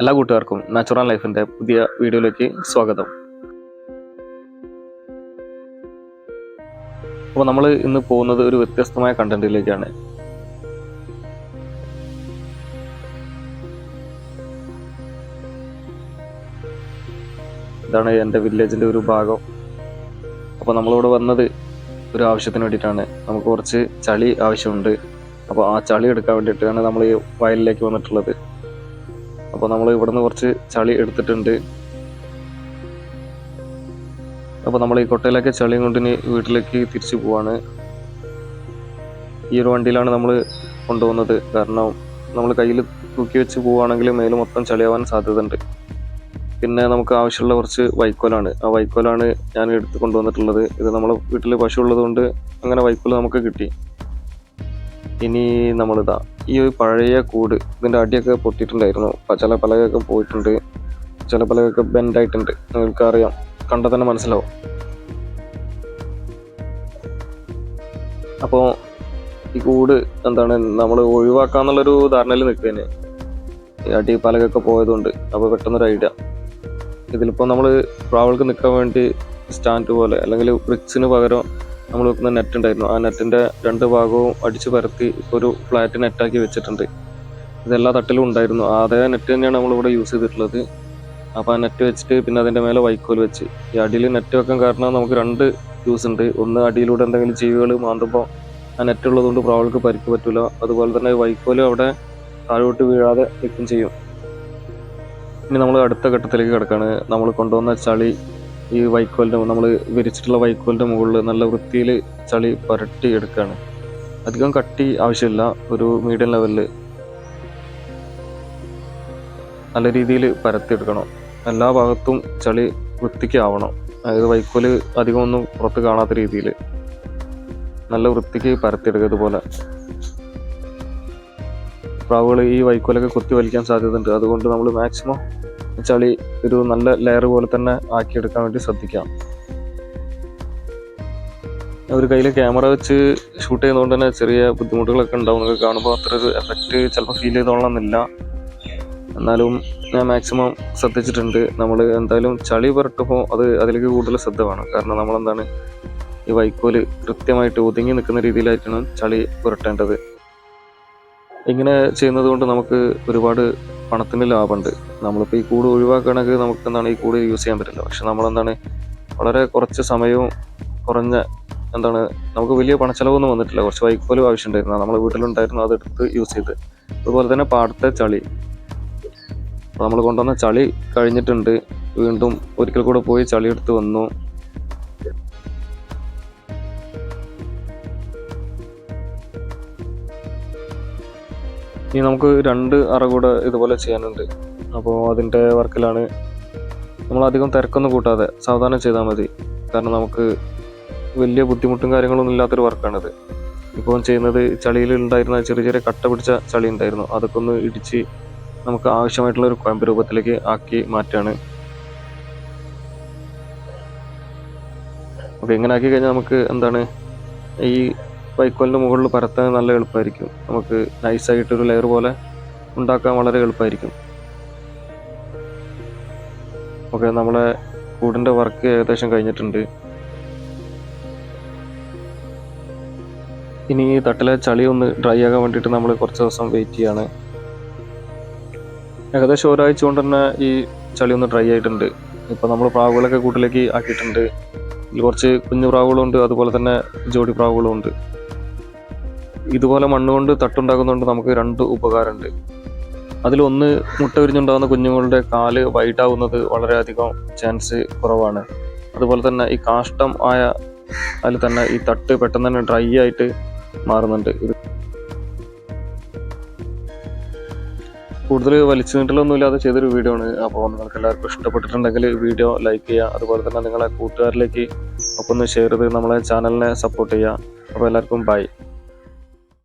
എല്ലാ കൂട്ടുകാർക്കും നാച്ചുറൽ ലൈഫിന്റെ പുതിയ വീഡിയോയിലേക്ക് സ്വാഗതം. അപ്പോൾ നമ്മൾ ഇന്ന് പോകുന്നത് ഒരു വ്യത്യസ്തമായ കണ്ടന്റിലേക്കാണ്. ഇതാണ് എന്റെ വില്ലേജിന്റെ ഒരു ഭാഗം. അപ്പോൾ നമ്മളിവിടെ വന്നത് ഒരു ആവശ്യത്തിന് വേണ്ടിയിട്ടാണ്. നമുക്ക് കുറച്ച് ചളി ആവശ്യമുണ്ട്. അപ്പോൾ ആ ചളി എടുക്കാൻ വേണ്ടിയിട്ടാണ് നമ്മൾ ഈ വയലിലേക്ക് വന്നിട്ടുള്ളത്. അപ്പോൾ നമ്മൾ ഇവിടുന്ന് കുറച്ച് ചളി എടുത്തിട്ടുണ്ട്. അപ്പോൾ നമ്മൾ ഈ കൊട്ടയിലൊക്കെ ചളിയും കൊണ്ടിന് വീട്ടിലേക്ക് തിരിച്ചു പോവാണ്. ഈ ഒരു വണ്ടിയിലാണ് നമ്മൾ കൊണ്ടുപോകുന്നത്. കാരണം നമ്മൾ കയ്യിൽ തൂക്കി വെച്ച് പോവുകയാണെങ്കിൽ മേൽ മൊത്തം ചളിയാവാൻ സാധ്യതയുണ്ട്. പിന്നെ നമുക്ക് ആവശ്യമുള്ള കുറച്ച് വൈക്കോലാണ്. ആ വൈക്കോലാണ് ഞാൻ എടുത്ത് കൊണ്ടുവന്നിട്ടുള്ളത്. ഇത് നമ്മൾ വീട്ടിൽ പശു ഉള്ളതുകൊണ്ട് അങ്ങനെ വൈക്കോൽ നമുക്ക് കിട്ടി. ഇനി നമ്മളിതാ ഈ ഒരു പഴയ കൂട് ഇതിന്റെ അടിയൊക്കെ പൊട്ടിയിട്ടുണ്ടായിരുന്നു. ചില പലകൊക്കെ പോയിട്ടുണ്ട്. ചില പലകൊക്കെ ബെൻഡായിട്ടുണ്ട് നിങ്ങൾക്ക് അറിയാം. കണ്ടാൽ തന്നെ മനസ്സിലാവും. അപ്പോൾ ഈ കൂട് എന്താണ് നമ്മൾ ഒഴിവാക്കാന്നുള്ളൊരു ധാരണയിൽ നിൽക്കുകയാണ്. ഈ അടി പലകൊക്കെ പോയതുകൊണ്ട്. അപ്പോൾ പെട്ടെന്നൊരു ഐഡിയ ഇതിലിപ്പോൾ നമ്മൾ പ്രാവൾക്ക് നിൽക്കാൻ വേണ്ടി സ്റ്റാൻഡ് പോലെ അല്ലെങ്കിൽ ബ്രിക്സിന് പകരം നമ്മൾ വെക്കുന്ന നെറ്റ് ഉണ്ടായിരുന്നു. ആ നെറ്റിന്റെ രണ്ട് ഭാഗവും അടിച്ചു പരത്തി ഒരു ഫ്ലാറ്റ് നെറ്റാക്കി വെച്ചിട്ടുണ്ട്. ഇതെല്ലാ തട്ടിലും ഉണ്ടായിരുന്നു. അതേ നെറ്റ് തന്നെയാണ് നമ്മളിവിടെ യൂസ് ചെയ്തിട്ടുള്ളത്. അപ്പോൾ ആ നെറ്റ് വെച്ചിട്ട് പിന്നെ അതിന്റെ മേലെ വൈക്കോൽ വെച്ച്. ഈ അടിയിൽ നെറ്റ് വെക്കാൻ കാരണം നമുക്ക് രണ്ട് യൂസ് ഉണ്ട്. ഒന്ന് അടിയിലൂടെ എന്തെങ്കിലും ജീവികൾ മാന്തുമ്പോൾ ആ നെറ്റ് ഉള്ളതുകൊണ്ട് പ്രാവൾക്ക് പരിക്ക് പറ്റില്ല അതുപോലെ തന്നെ വൈക്കോൽ അവിടെ താഴോട്ട് വീഴാതെ നിൽക്കും ചെയ്യും. ഇനി നമ്മൾ അടുത്ത ഘട്ടത്തിലേക്ക് കിടക്കാണ്. നമ്മൾ കൊണ്ടുവന്ന ചളി ഈ വൈക്കോലിന്റെ നമ്മൾ വിരിച്ചിട്ടുള്ള വൈക്കോലിന്റെ മുകളിൽ നല്ല വൃത്തിയിൽ ചളി പുരട്ടി എടുക്കുകയാണ് അധികം കട്ടി ആവശ്യമില്ല ഒരു മീഡിയം ലെവലിൽ നല്ല രീതിയിൽ പരത്തിയെടുക്കണം എല്ലാ ഭാഗത്തും ചളി വൃത്തിക്കാവണം അതായത് വൈക്കോൽ അധികം ഒന്നും പുറത്ത് കാണാത്ത രീതിയിൽ നല്ല വൃത്തിക്ക് പരത്തിയെടുക്കുക ഇതുപോലെ. പ്രാവുകൾ ഈ വൈക്കോലൊക്കെ കുത്തി വലിക്കാൻ സാധ്യതയുണ്ട്. അതുകൊണ്ട് നമ്മൾ മാക്സിമം ചളി ഒരു നല്ല ലെയർ പോലെ തന്നെ ആക്കിയെടുക്കാൻ വേണ്ടി ശ്രദ്ധിക്കാം. ഒരു കയ്യിൽ ക്യാമറ വെച്ച് ഷൂട്ട് ചെയ്യുന്നതുകൊണ്ട് തന്നെ ചെറിയ ബുദ്ധിമുട്ടുകളൊക്കെ ഉണ്ടാവും. നിങ്ങൾക്ക് കാണുമ്പോൾ അത്ര ഒരു എഫക്റ്റ് ചിലപ്പോൾ ഫീൽ ചെയ്തോളണമെന്നില്ല. എന്നാലും ഞാൻ മാക്സിമം ശ്രദ്ധിച്ചിട്ടുണ്ട്. നമ്മൾ എന്തായാലും ചളി പുരട്ടുമ്പോൾ അത് അതിലേക്ക് കൂടുതൽ ശ്രദ്ധ വേണം. കാരണം നമ്മളെന്താണ്? ഈ വൈക്കോൽ കൃത്യമായിട്ട് ഒതുങ്ങി നിൽക്കുന്ന രീതിയിലായിരിക്കണം ചളി പുരട്ടേണ്ടത്. ഇങ്ങനെ ചെയ്യുന്നത് കൊണ്ട് നമുക്ക് ഒരുപാട് പണത്തിന് ലാഭമുണ്ട്. നമ്മളിപ്പോൾ ഈ കൂട് ഒഴിവാക്കുകയാണെങ്കിൽ നമുക്ക് എന്താണ് ഈ കൂട് യൂസ് ചെയ്യാൻ പറ്റില്ല. പക്ഷെ നമ്മളെന്താണ് വളരെ കുറച്ച് സമയവും കുറഞ്ഞ എന്താണ് നമുക്ക് വലിയ പണച്ചെലവൊന്നും വന്നിട്ടില്ല. കുറച്ച് വൈക്കോലും ആവശ്യമുണ്ടായിരുന്നു. നമ്മൾ വീട്ടിലുണ്ടായിരുന്നു അതെടുത്ത് യൂസ് ചെയ്ത്. അതുപോലെ തന്നെ പാടത്തെ ചളി. നമ്മൾ കൊണ്ടുവന്ന ചളി കഴിഞ്ഞിട്ടുണ്ട്. വീണ്ടും ഒരിക്കൽ കൂടെ പോയി ചളി എടുത്ത് വന്നു. ഇനി നമുക്ക് രണ്ട് അറ കൂടെ ഇതുപോലെ ചെയ്യാനുണ്ട്. അപ്പോൾ അതിന്റെ വർക്കിലാണ് നമ്മൾ അധികം തിരക്കൊന്നും കൂട്ടാതെ സാവധാനം ചെയ്താൽ മതി. കാരണം നമുക്ക് വലിയ ബുദ്ധിമുട്ടും കാര്യങ്ങളൊന്നും ഇല്ലാത്തൊരു വർക്കാണിത്. ഇപ്പോൾ ചെയ്യുന്നത് ചളിയിൽ ഉണ്ടായിരുന്ന ചെറിയ ചെറിയ കട്ട പിടിച്ച ചളി ഉണ്ടായിരുന്നു. അതൊക്കെ ഒന്ന് ഇടിച്ച് നമുക്ക് ആവശ്യമായിട്ടുള്ള ഒരു കൊയമ്പ് രൂപത്തിലേക്ക് ആക്കി മാറ്റാണ്. അപ്പോൾ ഇങ്ങനെ ആക്കി കഴിഞ്ഞാൽ നമുക്ക് എന്താണ് ഈ വൈക്കോലിന്റെ മുകളിൽ പരത്താൻ നല്ല എളുപ്പമായിരിക്കും. നമുക്ക് നൈസായിട്ടൊരു ലെയർ പോലെ ഉണ്ടാക്കാൻ വളരെ എളുപ്പമായിരിക്കും. ഓക്കെ നമ്മളെ കൂടിന്റെ വർക്ക് ഏകദേശം കഴിഞ്ഞിട്ടുണ്ട്. ഇനി ഈ തട്ടിലെ ചളി ഒന്ന് ഡ്രൈ ആകാൻ വേണ്ടിയിട്ട് നമ്മൾ കുറച്ച് ദിവസം വെയിറ്റ് ചെയ്യാണ്. ഏകദേശം ഒരാഴ്ച കൊണ്ട് തന്നെ ഈ ചളി ഒന്ന് ഡ്രൈ ആയിട്ടുണ്ട്. ഇപ്പം നമ്മൾ പ്രാവുകളൊക്കെ കൂട്ടിലേക്ക് ആക്കിയിട്ടുണ്ട്. കുറച്ച് കുഞ്ഞു പ്രാവുകളുണ്ട് അതുപോലെ തന്നെ ജോഡി പ്രാവുകളും ഉണ്ട് ഇതുപോലെ മണ്ണുകൊണ്ട് തട്ടുണ്ടാക്കുന്നതുകൊണ്ട് നമുക്ക് രണ്ട് ഉപകാരമുണ്ട്. അതിലൊന്ന് മുട്ട വിരിഞ്ഞുണ്ടാകുന്ന കുഞ്ഞുങ്ങളുടെ കാൽ വൈറ്റ് ആവുന്നത് വളരെയധികം ചാൻസ് കുറവാണ്. അതുപോലെ തന്നെ ഈ കാഷ്ടം ആയ അതിൽ തന്നെ ഈ തട്ട് പെട്ടെന്ന് തന്നെ ഡ്രൈ ആയിട്ട് മാറുന്നുണ്ട്. ഇത് കൂടുതൽ വലിച്ചു നീട്ടലൊന്നും ഇല്ലാതെ ചെയ്തൊരു വീഡിയോ ആണ്. അപ്പോൾ നിങ്ങൾക്ക് എല്ലാവർക്കും ഇഷ്ടപ്പെട്ടിട്ടുണ്ടെങ്കിൽ വീഡിയോ ലൈക്ക് ചെയ്യുക. അതുപോലെ തന്നെ നിങ്ങളെ കൂട്ടുകാരിലേക്ക് ഒക്കെ ഒന്ന് ഷെയർ ചെയ്ത് നമ്മളെ ചാനലിനെ സപ്പോർട്ട് ചെയ്യുക. അപ്പോൾ എല്ലാവർക്കും ബൈ